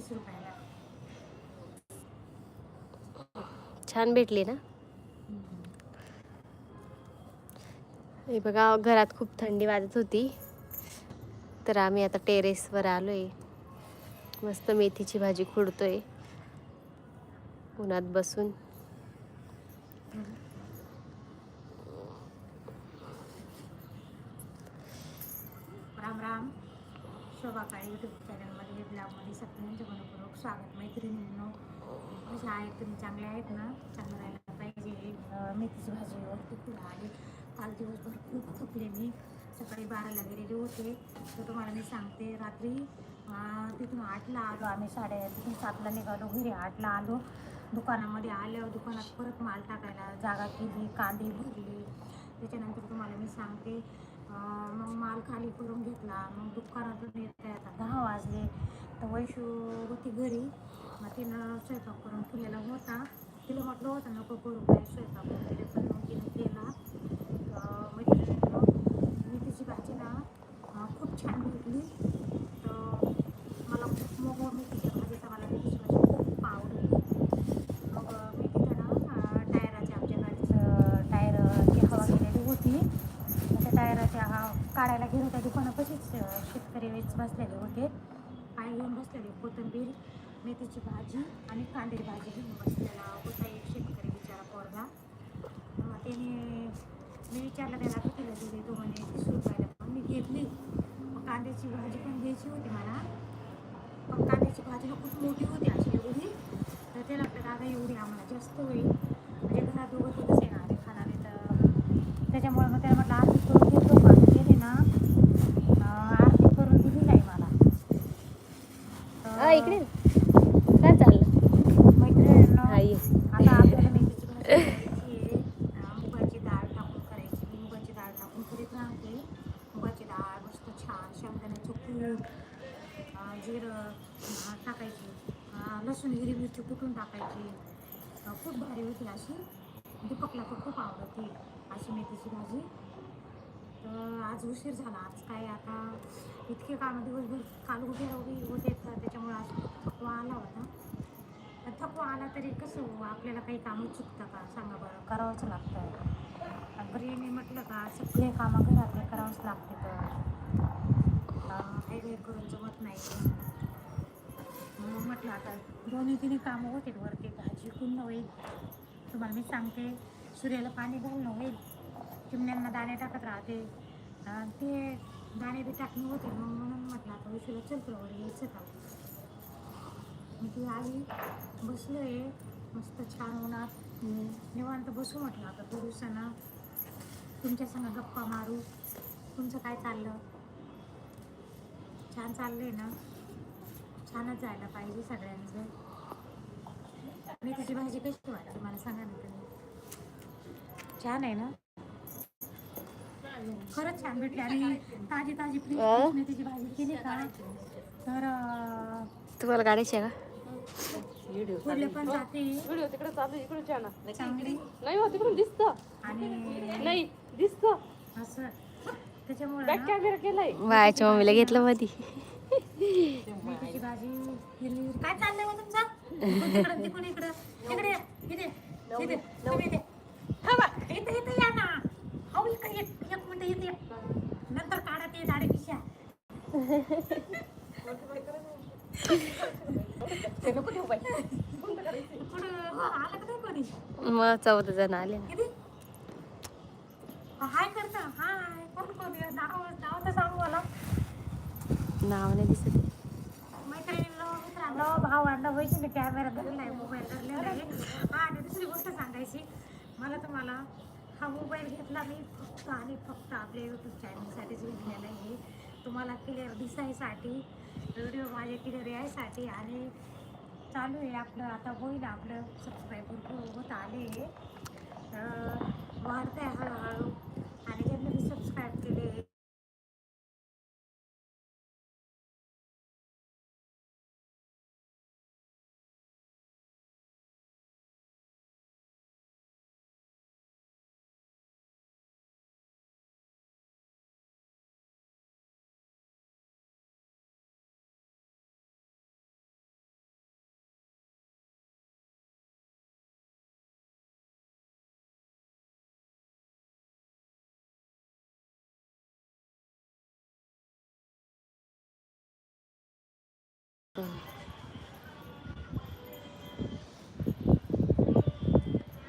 तीस रुपयाला. छान भेटली ना? हे बघा घरात खूप थंडी वाजत होती. तर आम्ही आता टेरेसवर आलोय. मस्त मेथीची भाजी खुडतोय. उन्हात बसून. शोभा काळे यूट्यूब चॅनलमध्ये ब्लॉगमध्ये सगळ्यांचं मनपूर्वक स्वागत. मैत्रिणींनो कशा आहेत तुम्ही चांगले आहेत ना? चांगलं राहायला पाहिजे. मेथीची भाजी वरती फुलं आली. काल दिवसभर खूप थकले मी. सकाळी बाराला गेलेले होते. तर तुम्हाला मी सांगते रात्री तिथून आठला आलो आम्ही साडे तिथून सातला निघालो घरी आठला आलो. दुकानामध्ये आल्यावर दुकानात परत माल टाकायला जागा केली कांदे भरले. त्याच्यानंतर तुम्हाला मी सांगते मग माल खाली करून घेतला मग दुकानातून येत आता दहा वाजले. तर वैशू होती घरी मग तिनं स्वयंपाक करून ठेवलेला होता. तिला म्हटलं होतं नको करू काय स्वयंपाक वगैरे पण मग तिनं केला. अं, मैत्रिणींनो, मेथीची भाजी ना खूप छान भेटली. तर मला मग मेथीच्या भाजीचा मला मेथीची म्हणजे भाजी खूप आवडली. मग मी तिथं ना अं, टायराच्या आमच्या गाडीचं टायर टायरची हवा गेलेली होती मग त्या काढायला गेलो त्या दुकानापाशीच शेतकरी वेच बसलेले होते. पाय घेऊन बसलेले कोथिंबीर मेथीची भाजी आणि कांद्याची भाजी घेऊन बसलेला. होता एक शेतकरी बिचारा पोरला मग त्याने मी विचारलं त्याला कितीला दिले तो म्हणे तीस रुपयाला पण मी घेतली. मग कांद्याची भाजी पण घ्यायची होती मला. पण कांद्याची भाजी खूप मोठी होती अशी एवढी. तर त्याला आपल्या दादा एवढी आम्हाला जास्त होईल. म्हणजे घरात दोघं दोघंच येणार आहे खाणारे तर. त्याच्यामुळे मग त्याला म्हटलं आरती करून घेतो का गेले ना अं, आरती करून दिली नाही मला तर हा इकडे काय चाललं. अं, मुगाची डाळ टाकून करायची. मी मुगाची डाळ टाकून करीत राहते. मुगाची डाळ मस्त छान शेंगदाण्याचं अं, जिरं टाकायची. लसूण हिरवी मिरची कुटून टाकायची. खूप भारी होती अशी. दीपकला तर खूप आवडते अशी मेथीची भाजी. तर आज उशीर झाला. आज काय आता इतके कामं दिवसभर काल उभे उभी होते तर त्याच्यामुळे आज थकवा आला होता. पण थकवा आला तरी कसं हो, आपल्याला काही कामं चुकतं का? सांगा बरं. करावंच लागतं. गृहिणी म्हटलं का सगळे कामं घरातले करावंच लागते तर. काही करून जमत नाही. मग म्हटलं आता दोन्ही तिन्ही कामं होतील वरती भाजी कुंड होईल. तुम्हाला मी सांगते सूर्याला पाणी घालणं होईल. चिमण्यांना दाणे टाकत राहते. ते दाणे बी टाकणे होते मग म्हणून म्हटलं आता उशिरा चल तुला यायचं का मी ती आली बसलोय मस्त छान उन्हात. निवांत बसू म्हटलं आता दोन दिवसानं तुमच्या संग गप्पा मारू. तुमचं काय चाललं? छान चाललं आहे ना? छानच जायला पाहिजे सगळ्यांचं. तुझी भाजी कशी वाटते मला सांगा ना तुम्ही? छान आहे ना? खरंच छान भेटली. आणि ताजी ताजी? फ्रेश मेथीची भाजी केली का? तर तुम्हाला काढायची आहे पुढले पण जाते. व्हिडिओ तिकडे चालू इकडे छान. चांगली. नाही हो तिकडून दिसत. आणि नाही दिसत. असं. त्याच्यामुळे बॅक ना कॅमेरा केलाय. का माझ्या मम्मीला घेतलं मधी. मेथीची भाजी काय चाललंय मग तुमचं? तिकडं तिकडून इकडं इकडे इथे इथे तुम्ही इथे हा बा इथे इथे या ना हो इकडे एक एक मिनिट इथे या. नंतर काढा ते दाढी पिशा कुठं हो, आलं का नाही कोणी मग चौदा जण आले ना. किती? हाय करता हाय. कोण कोण नाव नाही दिसत. मैत्रिणींनो मित्रांनो. भावांना वैशिने कॅमेरा धरलेला आहे मोबाईल धरलेला आहे. हा आणि दुसरी गोष्ट सांगायची. मला तुम्हाला हा मोबाईल घेतला मी फक्त आणि फक्त आपल्या यूट्यूब चॅनलसाठीच घेतलेला आहे. तुम्हाला क्लिअर दिसायसाठी व्हिडिओ माझे क्लिअर यायसाठी आणि चालू आहे आपलं आता होईल आपलं सबस्क्राईबर होत आले. वाढत आहे हळूहळू. आणि ज्यांनी मी सबस्क्राईब केले हं.